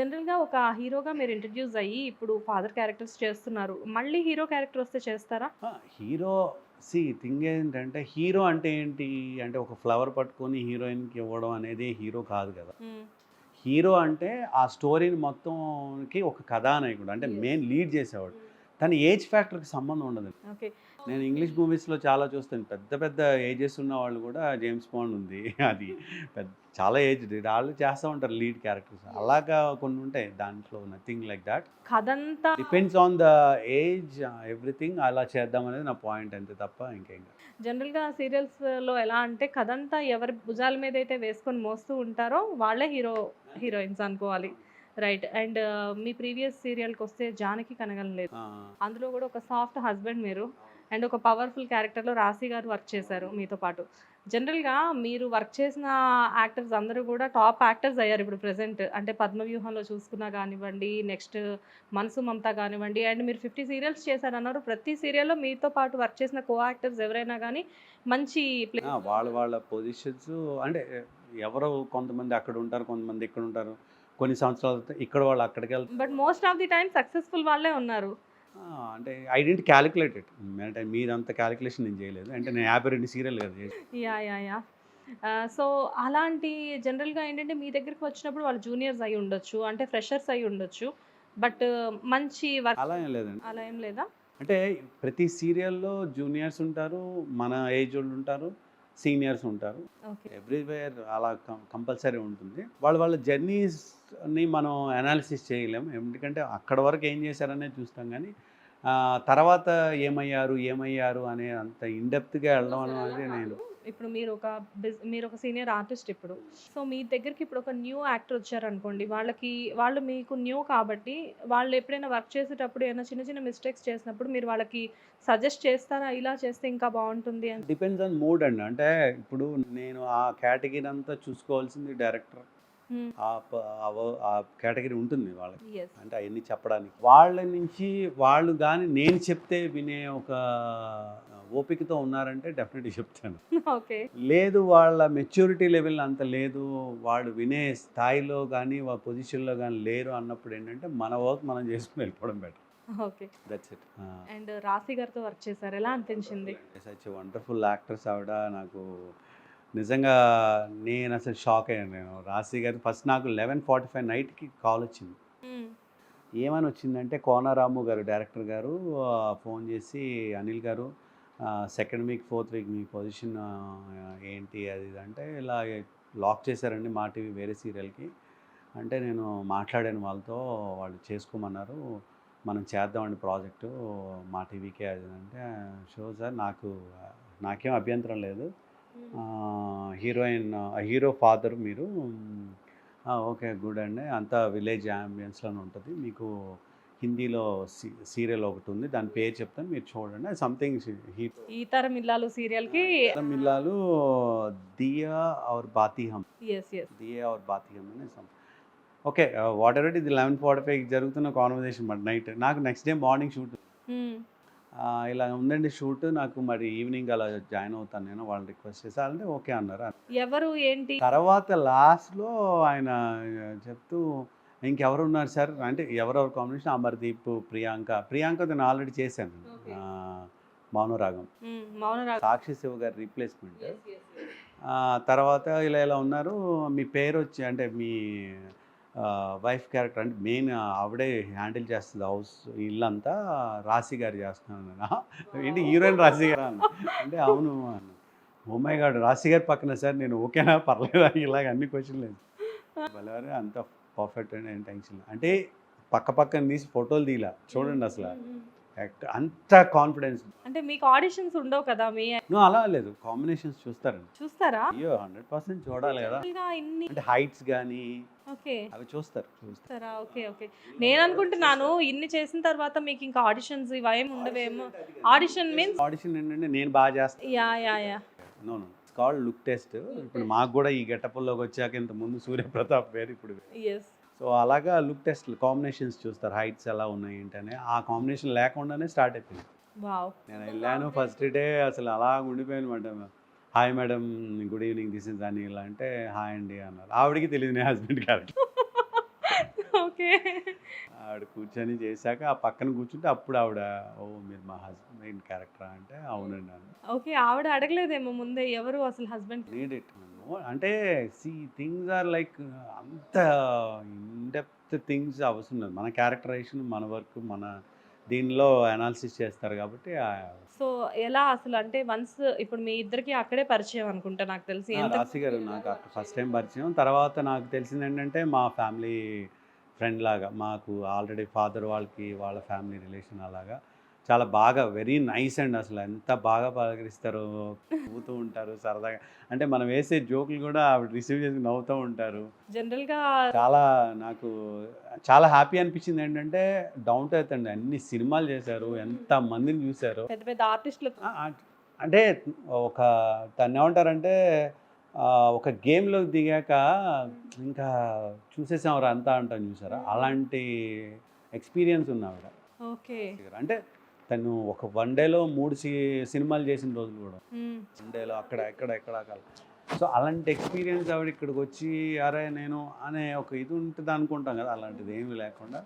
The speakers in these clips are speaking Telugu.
జనరల్‌గా ఒక హీరోగా మీరు ఇంట్రొడ్యూస్ అయ్యి, ఇప్పుడు ఫాదర్ క్యారెక్టర్స్ చేస్తున్నారు. మళ్ళీ హీరో క్యారెక్టర్ వస్తే చేస్తారా? హీరో సీ థింగ్ ఏంటంటే హీరో అంటే ఏంటి? అంటే ఒక ఫ్లవర్ పట్టుకొని హీరోయిన్‌కి ఇవ్వడం అనేది హీరో కాదు కదా! హీరో అంటే ఆ స్టోరీని మొత్తంకి ఒక కథానాయకుడు. అంటే. మెయిన్ లీడ్ చేసేవాడు. తన ఏజ్ ఫ్యాక్టర్‌కి సంబంధం ఉండదు. ఓకే. నేను ఇంగ్లీష్ మూవీస్‌లో చాలా చూస్తాను. పెద్ద పెద్ద ఏజెస్ ఉన్న వాళ్ళు కూడా జేమ్స్ బాండ్ ఉంది. అది పెద్ద చాలా ఏజ్డ్ వాళ్ళు చేస్తూ ఉంటారు లీడ్ క్యారెక్టర్స్. అలాగా కొన్ని ఉంటాయి దాంట్లో నథింగ్ లైక్ దట్. కథంతా depends on the age everything అలా చేద్దాం అనేది నా పాయింట్ అంతే తప్ప ఇంకేం. జనరల్‌గా సీరియల్స్‌లో ఎలా అంటే కథంతా ఎవరి భుజాల మీద అయితే వేసుకొని మోస్తూ ఉంటారో వాళ్ళే హీరో, హీరోయిన్స్ అనుకోవాలి. రైట్. అండ్ మీ ప్రీవియస్ సీరియల్‌కొస్తే 'జానకి కనగలం లేదు.' అందులో కూడా ఒక సాఫ్ట్ హస్బెండ్ మీరు. అండ్ ఒక పవర్‌ఫుల్ క్యారెక్టర్‌లో రాశి గారు వర్క్ చేశారు మీతో పాటు. జనరల్‌గా మీరు వర్క్ చేసిన యాక్టర్స్ అందరూ కూడా టాప్ యాక్టర్స్ అయ్యారు ఇప్పుడు ప్రెజెంట్. అంటే 'పద్మవ్యూహంలో' చూసుకున్నా కానివ్వండి, నెక్స్ట్ 'మనసు మమత' కానివ్వండి అండ్ మీరు 50 సీరియల్స్ చేశారన్నారు. ప్రతి సీరియల్‌లో మీతో పాటు వర్క్ చేసిన కో యాక్టర్స్ ఎవరైనా గానీ మంచి వాళ్ళ వాళ్ళ పొజిషన్స్ అంటే ఎవరో కొంతమంది అక్కడ ఉంటారు కొంతమంది ఇక్కడ ఉంటారు కొన్ని సంవత్సరాల ఇక్కడ వాళ్ళు అక్కడికి వెళ్తారు but most of the time successful వాళ్ళే ఉన్నారు. అంటే ఐ డెంట్ క్యాలిక్యులేట్ ఇట్ అంటే మీరంత క్యాలిక్యులేషన్ నేను చేయలేదు అంటే నేను యాభై రెండు సీరియల్ కదా! యాహ్! ఆహ్, సో అలాంటి జనరల్‌గా ఏంటంటే మీ దగ్గరికి వచ్చినప్పుడు వాళ్ళు జూనియర్స్ అయ్యి ఉండొచ్చు. అంటే ఫ్రెషర్స్ అయ్యి ఉండొచ్చు. బట్ మంచి అలా ఏం లేదండి అలా ఏం లేదా? అంటే ప్రతి సీరియల్లో జూనియర్స్ ఉంటారు మన ఏజ్ వాళ్ళు ఉంటారు సీనియర్స్ ఉంటారు. ఎవ్రీవేర్ అలా కంపల్సరీ ఉంటుంది. వాళ్ళ వాళ్ళ జర్నీస్ని మనం అనాలిసిస్ చేయలేం. ఎందుకంటే అక్కడ వరకు ఏం చేశారనేది చూస్తాం కానీ తర్వాత ఏమయ్యారు ఏమయ్యారు అనే అంత ఇన్డెప్త్గా వెళ్ళడం అనేది నేను ఇప్పుడు మీరు ఒక బిజ్ మీరు ఒక సీనియర్ ఆర్టిస్ట్ ఇప్పుడు. సో మీ దగ్గరికి ఇప్పుడు ఒక న్యూ యాక్టర్ వచ్చారనుకోండి. వాళ్ళకి వాళ్ళు మీకు న్యూ కాబట్టి వాళ్ళు ఎప్పుడైనా వర్క్ చేసేటప్పుడు ఏమైనా చిన్న చిన్న మిస్టేక్స్ చేసినప్పుడు మీరు వాళ్ళకి సజెస్ట్ చేస్తారా? ఇలా చేస్తే ఇంకా బాగుంటుంది అని. డిపెండ్స్ ఆన్ మూడ్ అండి అంటే ఇప్పుడు నేను ఆ కేటగిరీ అంతా చూసుకోవాల్సింది డైరెక్టర్. ఆ కేటగిరీ ఉంటుంది వాళ్ళకి. అంటే అవన్నీ చెప్పడానికి వాళ్ళ నుంచి వాళ్ళు కానీ నేను చెప్తే వినే ఒక ఓపికతో ఉన్నారంటే డెఫినెట్గా చెప్తాను ఓకే. లేదు వాళ్ళ మెచ్యూరిటీ లెవెల్ అంత లేదు వాళ్ళు వినే స్థాయిలో కానీ వాళ్ళ పొజిషన్లో కానీ లేరు అన్నప్పుడు ఏంటంటే మన వర్క్ మనం చేసుకుని వెళ్ళిపోవడం better okay. That's it and Rashi గారితో వర్క్ చేశారు. ఎలా అనిపించింది? సచ్ వండర్ఫుల్ యాక్టర్స్ ఆవిడ నాకు నిజంగా నేను అసలు షాక్ అయ్యాను నేను రాశి గారు ఫస్ట్ నాకు లెవెన్ ఫార్టీ ఫైవ్ నైట్కి కాల్ వచ్చింది. ఏమని వచ్చిందంటే కోనారాము గారు డైరెక్టర్ గారు ఫోన్ చేసి Anil garu second week fourth week మీ పొజిషన్ ఏంటి అది అంటే ఇలా లాక్ చేశారండి మా టీవీ వేరే సీరియల్కి. అంటే నేను మాట్లాడాను వాళ్ళతో వాళ్ళు చేసుకోమన్నారు మనం చేద్దామండి ప్రాజెక్టు మా టీవీకే అది అంటే షో సార్ నాకు నాకేం అభ్యంతరం లేదు. హీరోయిన్ హీరో ఫాదర్ మీరు ఓకే గుడ్ అండి అంతా విలేజ్ అంబియన్స్లోనే ఉంటుంది మీకు హిందీలో సీరియల్ ఒకటి ఉంది. దాని పేరు చెప్తాను మీరు చూడండి. సంథింగ్ ఈతర మిల్లాలు సీరియల్కి మిల్లాలు దియా are Baati. Diya are Baati అని ఓకే వాట్ ఎవర్ ఇది లెవెన్ ఫార్టీ ఫైవ్ జరుగుతున్న కాన్వర్జేషన్ మరి నైట్ నాకు నెక్స్ట్ డే మార్నింగ్ షూట్ ఇలా ఉందండి షూట్ నాకు మరి ఈవినింగ్ అలా జాయిన్ అవుతాను నేను. వాళ్ళు రిక్వెస్ట్ చేశారంటే ఓకే అన్నారు. ఎవరు ఏంటి? తర్వాత లాస్ట్లో ఆయన చెప్తూ ఇంకెవరు ఉన్నారు సార్? అంటే ఎవరెవరు కాంబినేషన్? అమర్దీప్ ప్రియాంక. ప్రియాంక నేను ఆల్రెడీ చేశాను. మౌనరాగం. సాక్షి శివ గారి రీప్లేస్మెంట్. తర్వాత ఇలా ఇలా ఉన్నారు. మీ పేరు వచ్చి అంటే మీ వైఫ్ క్యారెక్టర్ అంటే మెయిన్ ఆవిడే హ్యాండిల్ చేస్తుంది హౌస్ ఇల్లంతా రాశి గారు చేస్తున్నాను నేను. "ఆ, ఏంటి హీరోయిన్ రాశి గారు అన్న? అంటే అవును అన్న. ఓమై గాడ్ రాశి గారి పక్కన సార్ నేను ఓకేనా? పర్లేదా? ఇలాగ అన్ని క్వశ్చన్ లేదు. అంత పర్ఫెక్ట్ అండి ఏం టెన్షన్. అంటే పక్క పక్కన తీసి ఫోటోలు తీలా చూడండి అసలు అంత కాన్ఫిడెన్స్ అంటే మీకు ఆడిషన్స్ ఉండవు కదా మీ నువ్వు అలా లేదు కాంబినేషన్స్ చూస్తారండి చూస్తారా? అయ్యో హండ్రెడ్ పర్సెంట్ చూడాలి కదా అంటే హైట్స్ కానీ ఓకే. అవి చూస్తారు చూస్తారు? ఓకే. ఓకే. నేను అనుకుంటున్నాను ఇన్ని చేసిన తర్వాత మీకు ఇంకా ఆడిషన్స్ ఇవేం ఉండవేమో. ఆడిషన్ మీన్స్ ఆడిషన్ ఏంటంటే నేను బాగా చేస్తాను yeah! Yeah! Yeah! No no called look test. ఇప్పుడు మాకు కూడా ఈ గెటప్లోకి వచ్చాక ఇంత ముందు సూర్యప్రతాప్ వేరు ఇప్పుడు. సో అలాగా లుక్ టెస్ట్ కాంబినేషన్స్ చూస్తారు హైట్స్ ఎలా ఉన్నాయి ఏంటనే. ఆ కాంబినేషన్ లేకుండానే స్టార్ట్ అయిపోయింది! నేను వెళ్ళాను ఫస్ట్ డే అసలు అలా ఉండిపోయాను అనమాట hi madam good evening this is అని ఇలా అంటే హాయ్ అండి అన్నారు. ఆవిడకి తెలియదు నేను హస్బెండ్ క్యారెక్టర్ ఓకే. ఆవిడ కూర్చొని చేశాక ఆ పక్కన కూర్చుంటే అప్పుడు ఆవిడ ఓ మీరు మా హస్బెండ్ క్యారెక్టర్? అంటే అవునండి అని. ఓకే ఆవిడ అడగలేదేమో ముందే ఎవరు అసలు హస్బెండ్? నీడ్ ఇట్ అంటే సి థింగ్స్ ఆర్ లైక్ అంత ఇన్డెప్త్ థింగ్స్ అవసరం లేదు. మన క్యారెక్టరైజేషన్ మన వర్క్ మన దీనిలో అనాలిసిస్ చేస్తారు కాబట్టి సో ఎలా అసలు అంటే వన్స్ ఇప్పుడు మీ ఇద్దరికి అక్కడే పరిచయం అనుకుంటా నాకు తెలిసి. రాశి గారు నాకు ఫస్ట్ టైం పరిచయం. తర్వాత నాకు తెలిసింది ఏంటంటే మా ఫ్యామిలీ ఫ్రెండ్ లాగా మాకు ఆల్రెడీ ఫాదర్ వాళ్ళకి వాళ్ళ ఫ్యామిలీ రిలేషన్ అలాగా చాలా బాగా వెరీ నైస్ అండ్ అసలు. ఎంత బాగా పలకరిస్తారో నవ్వుతూ ఉంటారు సరదాగా. అంటే మనం వేసే జోకులు కూడా ఆవిడ రిసీవ్ చేసి నవ్వుతూ ఉంటారు. జనరల్గా చాలా నాకు చాలా హ్యాపీ అనిపించింది ఏంటంటే డౌన్ టు ఎర్త్ అండి. అన్ని సినిమాలు చేశారు ఎంత మందిని చూశారు. పెద్ద పెద్ద ఆర్టిస్టులు అంటే ఒక దాన్ని ఏమంటారంటే ఒక గేమ్లోకి దిగాక ఇంకా చూసేసాం అంతా అంటాం చూసారా? అలాంటి ఎక్స్పీరియన్స్ ఉంది ఆవిడ. ఓకే. అంటే తను ఒక వన్ డేలో మూడు సి సినిమాలు చేసిన రోజులు కూడా. వన్ డేలో అక్కడ ఎక్కడ ఎక్కడ అక్కడ సో అలాంటి ఎక్స్పీరియన్స్ ఆవిడ ఇక్కడికి వచ్చి అరే నేను అనే ఒక ఇది ఉంటుంది అనుకుంటాం కదా అలాంటిది ఏమీ లేకుండా.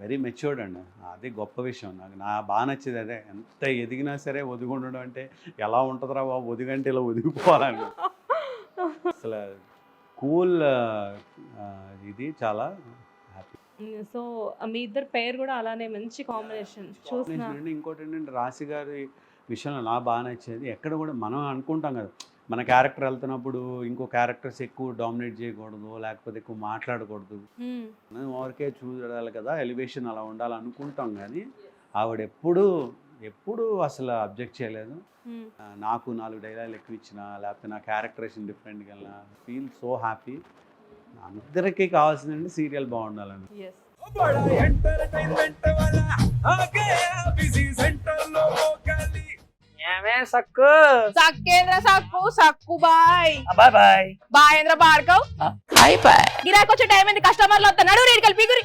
వెరీ మెచ్యూర్డ్ అండి. అది గొప్ప విషయం. నాకు నా బాగా నచ్చేది అదే. ఎంత ఎదిగినా సరే ఒదిగి ఉండడం అంటే ఎలా ఉంటుందిరా బాబు? ఒదిగంటే ఇలా ఒదిగిపోవాలని. అసలు కూల్ ఇది చాలా హ్యాపీ. సో మీ ఇద్దరు పేరు కూడా అలానే మంచి కాంబినేషన్. చూసిన ఇంకోటి ఏంటంటే రాశి గారి విషయంలో నా బాగా నచ్చేది ఎక్కడ కూడా మనం అనుకుంటాం కదా. మన క్యారెక్టర్ వెళ్తున్నప్పుడు ఇంకో క్యారెక్టర్స్ ఎక్కువ డామినేట్ చేయకూడదు లేకపోతే ఎక్కువ మాట్లాడకూడదు. మనం ఎవరికే చూడాలి కదా ఎలివేషన్ అలా ఉండాలి అనుకుంటాం కానీ ఆవిడ ఎప్పుడు ఎప్పుడు అసలు అబ్జెక్ట్ చేయలేదు. నాకు నాలుగు డైలాగులు ఎక్కువ ఇచ్చిన లేకపోతే నా క్యారెక్టరేషన్ డిఫరెంట్గా వెళ్ళినా ఫీల్ సో హ్యాపీ. అందరికీ కావాల్సిందండి సీరియల్ బాగుండాలని సక్కు? సక్కేంద్ర సక్కు సక్కు bye. Bye bye. బాయేంద్ర Bhargav bye bye. గిరాకొచ్చే టైం ఏంది? కస్టమర్లు వద్ద రేడికల్ పిగురి.